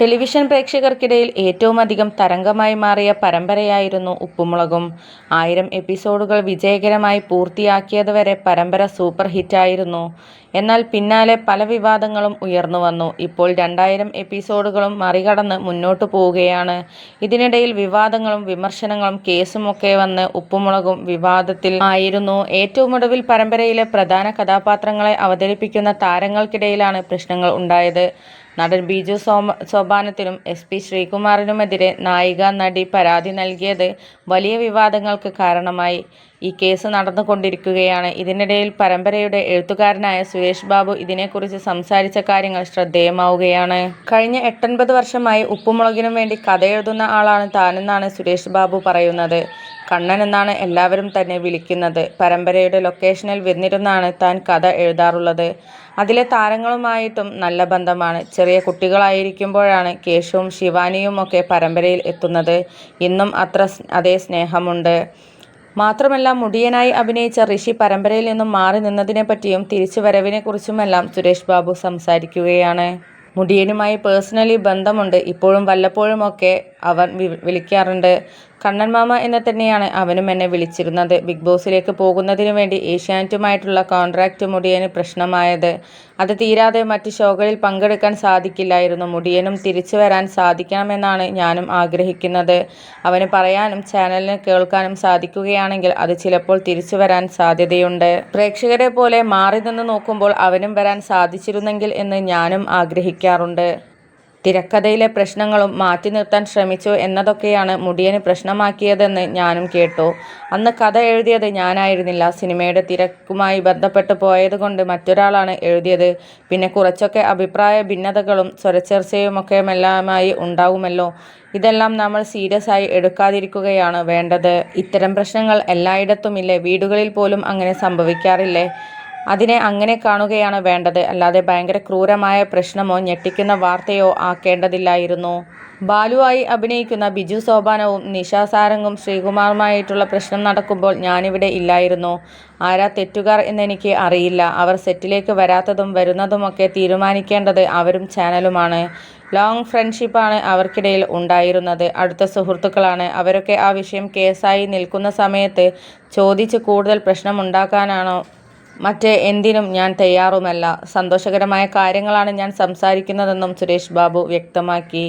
Television പ്രേക്ഷകർക്കിടയിൽ ഏറ്റവുമധികം തരംഗമായി മാറിയ പരമ്പരയായിരുന്നു ഉപ്പുമുളകും. ആയിരം എപ്പിസോഡുകൾ വിജയകരമായി പൂർത്തിയാക്കിയതുവരെ പരമ്പര സൂപ്പർ ഹിറ്റായിരുന്നു. എന്നാൽ പിന്നാലെ പല വിവാദങ്ങളും ഉയർന്നു വന്നു ഇപ്പോൾ രണ്ടായിരം എപ്പിസോഡുകളും മറികടന്ന് മുന്നോട്ട് പോവുകയാണ്. ഇതിനിടയിൽ വിവാദങ്ങളും വിമർശനങ്ങളും കേസുമൊക്കെ വന്ന് ഉപ്പുമുളകും വിവാദത്തിൽ ആയിരുന്നു. ഏറ്റവും ഒടുവിൽ പരമ്പരയിലെ പ്രധാന കഥാപാത്രങ്ങളെ അവതരിപ്പിക്കുന്ന താരങ്ങൾക്കിടയിലാണ് പ്രശ്നങ്ങൾ ഉണ്ടായത്. നടൻ ബിജു സോമ സോപാനത്തിനും എസ്. പി. ശ്രീകുമാറിനുമെതിരെ നായിക നടി പരാതി നൽകിയത് വലിയ വിവാദങ്ങൾക്ക് കാരണമായി. ഈ കേസ് നടന്നുകൊണ്ടിരിക്കുകയാണ്. ഇതിനിടയിൽ പരമ്പരയുടെ എഴുത്തുകാരനായ സുരേഷ് ബാബു ഇതിനെക്കുറിച്ച് സംസാരിച്ച കാര്യങ്ങൾ ശ്രദ്ധേയമാവുകയാണ്. കഴിഞ്ഞ എട്ടൊൻപത് വർഷമായി ഉപ്പുമുളകിനും വേണ്ടി കഥ എഴുതുന്ന ആളാണ് താനെന്നാണ് സുരേഷ് ബാബു പറയുന്നത്. കണ്ണൻ എന്നാണ് എല്ലാവരും തന്നെ വിളിക്കുന്നത്. പരമ്പരയുടെ ലൊക്കേഷനിൽ വന്നിരുന്നാണ് താൻ കഥ എഴുതാറുള്ളത്. അതിലെ താരങ്ങളുമായിട്ടും നല്ല ബന്ധമാണ്. ചെറിയ കുട്ടികളായിരിക്കുമ്പോഴാണ് കേശുവും ശിവാനിയും ഒക്കെ പരമ്പരയിൽ എത്തുന്നത്. ഇന്നും അത്ര അതേ സ്നേഹമുണ്ട്. മാത്രമല്ല മുടിയനായി അഭിനയിച്ച ഋഷി പരമ്പരയിൽ നിന്നും മാറി നിന്നതിനെ പറ്റിയും നിന്നതിനെപ്പറ്റിയും തിരിച്ചുവരവിനെക്കുറിച്ചുമെല്ലാം സുരേഷ് ബാബു സംസാരിക്കുകയാണ്. മുടിയനുമായി പേഴ്സണലി ബന്ധമുണ്ട്. ഇപ്പോഴും വല്ലപ്പോഴുമൊക്കെ അവൻ വിളിക്കാറുണ്ട്. കണ്ണൻ മാമ എന്ന് തന്നെയാണ് അവനും എന്നെ വിളിച്ചിരുന്നത്. ബിഗ് ബോസിലേക്ക് പോകുന്നതിനു വേണ്ടി ഏഷ്യാനെറ്റുമായിട്ടുള്ള കോൺട്രാക്റ്റ് മുടിയന് പ്രശ്നമായത്. അത് തീരാതെ മറ്റ് ഷോകളിൽ പങ്കെടുക്കാൻ സാധിക്കില്ലായിരുന്നു. മുടിയനും തിരിച്ചു വരാൻ സാധിക്കണമെന്നാണ് ഞാനും ആഗ്രഹിക്കുന്നത്. അവന് പറയാനും ചാനലിന് കേൾക്കാനും സാധിക്കുകയാണെങ്കിൽ അത് ചിലപ്പോൾ തിരിച്ചു വരാൻ സാധ്യതയുണ്ട്. പ്രേക്ഷകരെ പോലെ മാറി നിന്ന് നോക്കുമ്പോൾ അവനും വരാൻ സാധിച്ചിരുന്നെങ്കിൽ എന്ന് ഞാനും ആഗ്രഹിക്കാറുണ്ട്. തിരക്കഥയിലെ പ്രശ്നങ്ങളും മാറ്റി നിർത്താൻ ശ്രമിച്ചു എന്നതൊക്കെയാണ് മുടിയന് പ്രശ്നമാക്കിയതെന്ന് ഞാനും കേട്ടു. അന്ന് കഥ എഴുതിയത് ഞാനായിരുന്നില്ല. സിനിമയുടെ തിരക്കുമായി ബന്ധപ്പെട്ട് പോയതുകൊണ്ട് മറ്റൊരാളാണ് എഴുതിയത്. പിന്നെ കുറച്ചൊക്കെ അഭിപ്രായ ഭിന്നതകളും സ്വരച്ചേർച്ചയുമൊക്കെയെല്ലാമായി ഉണ്ടാവുമല്ലോ. ഇതെല്ലാം നമ്മൾ സീരിയസ് ആയി എടുക്കാതിരിക്കുകയാണ് വേണ്ടത്. ഇത്തരം പ്രശ്നങ്ങൾ എല്ലായിടത്തുമില്ലേ. വീടുകളിൽ പോലും അങ്ങനെ സംഭവിക്കാറില്ലേ. അതിനെ അങ്ങനെ കാണുകയാണ് വേണ്ടത്. അല്ലാതെ ഭയങ്കര ക്രൂരമായ പ്രശ്നമോ ഞെട്ടിക്കുന്ന വാർത്തയോ ആക്കേണ്ടതില്ലായിരുന്നു. ബാലുവായി അഭിനയിക്കുന്ന ബിജു സോപാനവും നിഷ സാരംഗും ശ്രീകുമാറുമായിട്ടുള്ള പ്രശ്നം നടക്കുമ്പോൾ ഞാനിവിടെ ഇല്ലായിരുന്നു. ആരാ തെറ്റുകാർ എന്നെനിക്ക് അറിയില്ല. അവർ സെറ്റിലേക്ക് വരാത്തതും വരുന്നതുമൊക്കെ തീരുമാനിക്കേണ്ടത് അവരും ചാനലുമാണ്. ലോങ് ഫ്രണ്ട്ഷിപ്പാണ് അവർക്കിടയിൽ ഉണ്ടായിരുന്നത്. അടുത്ത സുഹൃത്തുക്കളാണ്. അവരൊക്കെ ആ വിഷയം കേസായി നിൽക്കുന്ന സമയത്ത് ചോദിച്ച് കൂടുതൽ പ്രശ്നമുണ്ടാക്കാനോ മറ്റ് എന്തിനും ഞാൻ തയ്യാറുമല്ല. സന്തോഷകരമായ കാര്യങ്ങളാണ് ഞാൻ സംസാരിക്കുന്നതെന്നും സുരേഷ് ബാബു വ്യക്തമാക്കി.